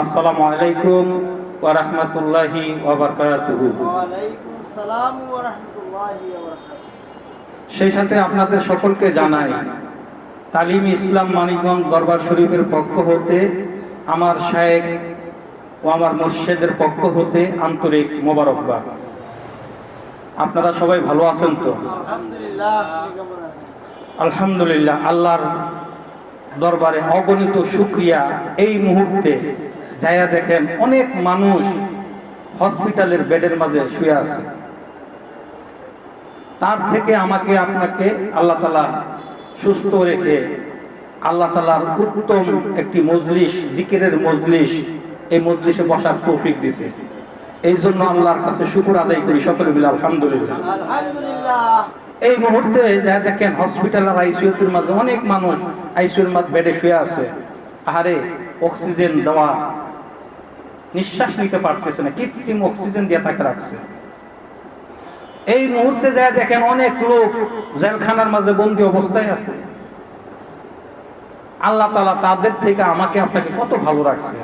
আসসালামু আলাইকুম ওয়া রাহমাতুল্লাহি ওয়া বারাকাতুহু। ওয়ালাইকুম আসসালাম ওয়া রাহমাতুল্লাহি ওয়া বারাকাতুহু। সেই সাথে আপনাদের সকলকে জানাই তালিম ইসলাম মানিকগঞ্জ দরবার শরীফের পক্ষ হতে আমার শায়েক ও আমার মুর্শেদের পক্ষ হতে আন্তরিক মোবারকবাদ। আপনারা সবাই ভালো আছেন তো? আলহামদুলিল্লাহ আল্লাহর দরবারে অগণিত শুক্রিয়া। এই মুহূর্তে যায়া দেখেন অনেক মানুষ হসপিটালের বেডের মাঝে শুয়ে আছে। তার থেকে আমাকে আপনাকে আল্লাহ তালা সুস্থ রেখে আল্লাহ তালার উত্তম একটি মজলিস জিকিরের মজলিস এই মজলিসে বসার তৌফিক দিছে। এই জন্য আল্লাহর কাছে শুকুর আদায় করি সকলে মিলে আলহামদুলিল্লাহ। এই মুহূর্তে যা দেখেন হসপিটাল আর আইসিইউর মাঝে অনেক মানুষ আইসিইউর মাঝে বেডে শুয়ে আছে। আহারে অক্সিজেন দেওয়া নিঃশ্বাস নিতে পারতেছে না, কৃত্রিম অক্সিজেন দিয়ে তাকে রাখছে। এই মুহূর্তে যা দেখেন অনেক লোক জেলখানার মাঝে বন্দি অবস্থায় আছে। আল্লাহ তালা তাদের থেকে আমাকে, আপনাকে কত ভালো রাখছে।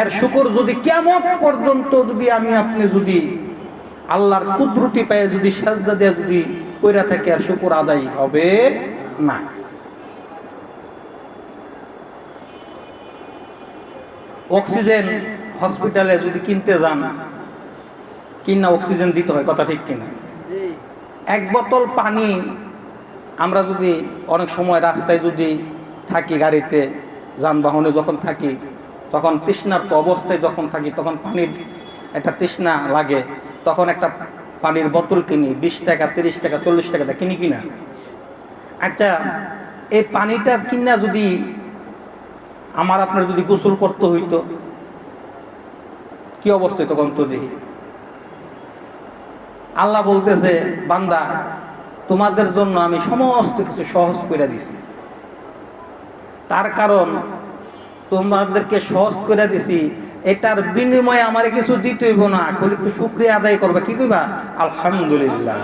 এর শুকর যদি কেমন পর্যন্ত যদি আমি, আপনি যদি আল্লাহর কুদরতি পায়ে যদি সাজদা দেয়া যদি কইরা থাকে, আর শুকর আদায় হবে না। অক্সিজেন হসপিটালে যদি কিনতে যান, কিনা অক্সিজেন দিতে হয়, কথা ঠিক কিনা? এক বোতল পানি আমরা যদি অনেক সময় রাস্তায় যদি থাকি গাড়িতে, যানবাহনে যখন থাকি, তখন তৃষ্ণার তো অবস্থায় যখন থাকি, তখন পানির একটা তৃষ্ণা লাগে, তখন একটা পানির বোতল কিনি, বিশ টাকা, তিরিশ টাকা, চল্লিশ টাকা কিনি কিনা? আচ্ছা এই পানিটা কিনা যদি আমার আপনার যদি গোসল করতে হইতো, কি অবস্থায় তখন তো আল্লাহ বলতেছে, বান্দা, তোমাদের জন্য আমি সমস্ত কিছু সহজ করে দিছি। তার কারণ, তোমাদেরকে সহজ করে দিছি, এটার বিনিময়ে আমার কিছু দিতে হইব না, খালি একটু শুক্রিয়া আদায় করবা। কি কইবা? আলহামদুলিল্লাহ।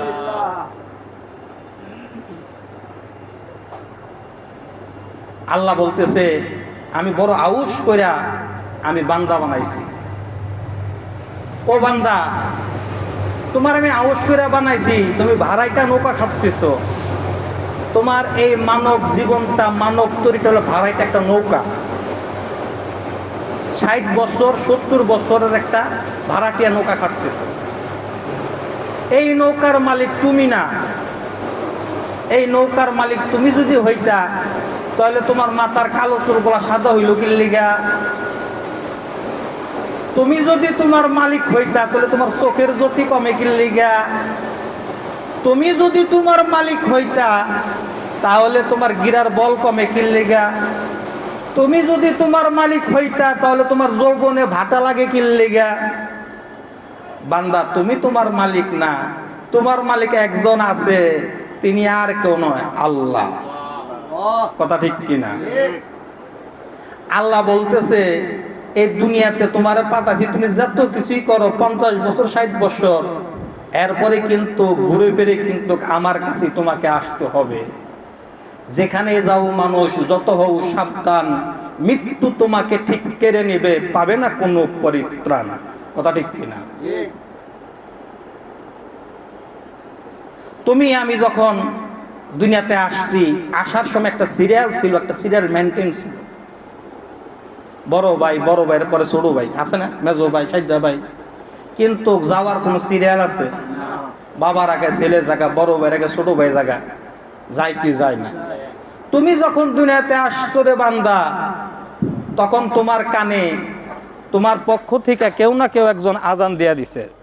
আল্লাহ বলতেছে আমি বড় আউস কইরা আমি বান্দা বানাইছি। ও বান্দা, তোমার আমি আউস করে বানাইছি, তুমি ভাড়াইটা নৌকা খাটতেছ। তোমার এই মানব জীবনটা, মানব তরিটা হলো ভাড়াইটা একটা নৌকা। ষাট বছর, সত্তর বছরের একটা ভাড়াটিয়া নৌকা খাটতেছ। এই নৌকার মালিক তুমি না। এই নৌকার মালিক তুমি যদি হইতা তাহলে তোমার মাথার কালো চুলগুলা সাদা হইল কি লিগা? তুমি যদি তোমার মালিক হইতা, তাহলে তোমার চোখের জ্যোতি কমে কি লিগা? তুমি যদি তোমার মালিক হইতা, তাহলে তোমার গিরার বল কমে কি লিগা? তুমি যদি তোমার মালিক হইতা, তাহলে তোমার যৌবনে ভাটা লাগে কি লিগা? বান্দা, তুমি তোমার মালিক না। তোমার মালিক একজন আছে, তিনি আর কেউ নয়, আল্লাহ। কথা ঠিক কিনা? আল্লাহ বলতেছে এই দুনিয়াতে তোমার পাঠাচ্ছি তুমি যত কিছুই করো পঞ্চাশ বছর ষাট বছর এরপরে কিন্তু ঘুরে ফিরে কিন্তু আমার কাছে তোমাকে আসতে হবে। যেখানে যাও মানুষ যত হও সাবধান মৃত্যু তোমাকে ঠিক কেড়ে নেবে পাবে না কোনো পরিত্রাণ। কথা ঠিক কিনা? তুমি আমি যখন দুনিয়াতে আসছি, আসার সময় একটা সিরিয়াল ছিল, একটা সিরিয়াল মেনটেন ছিল। বড় ভাই, বড় ভাইয়ের পরে ছোট ভাই, আছে না? মেজো ভাই, সাজ্জা ভাই। কিন্তু যাওয়ার কোনো সিরিয়াল আছে? বাবার আগে ছেলে জায়গা, বড় ভাইয়ের আগে ছোট ভাই জায়গা। যায় কি যায় না। তুমি যখন দুনিয়াতে আসছো রে বান্দা, তখন তোমার কানে, তোমার পক্ষ থেকে কেউ না কেউ একজন আজান দিয়া দিছে।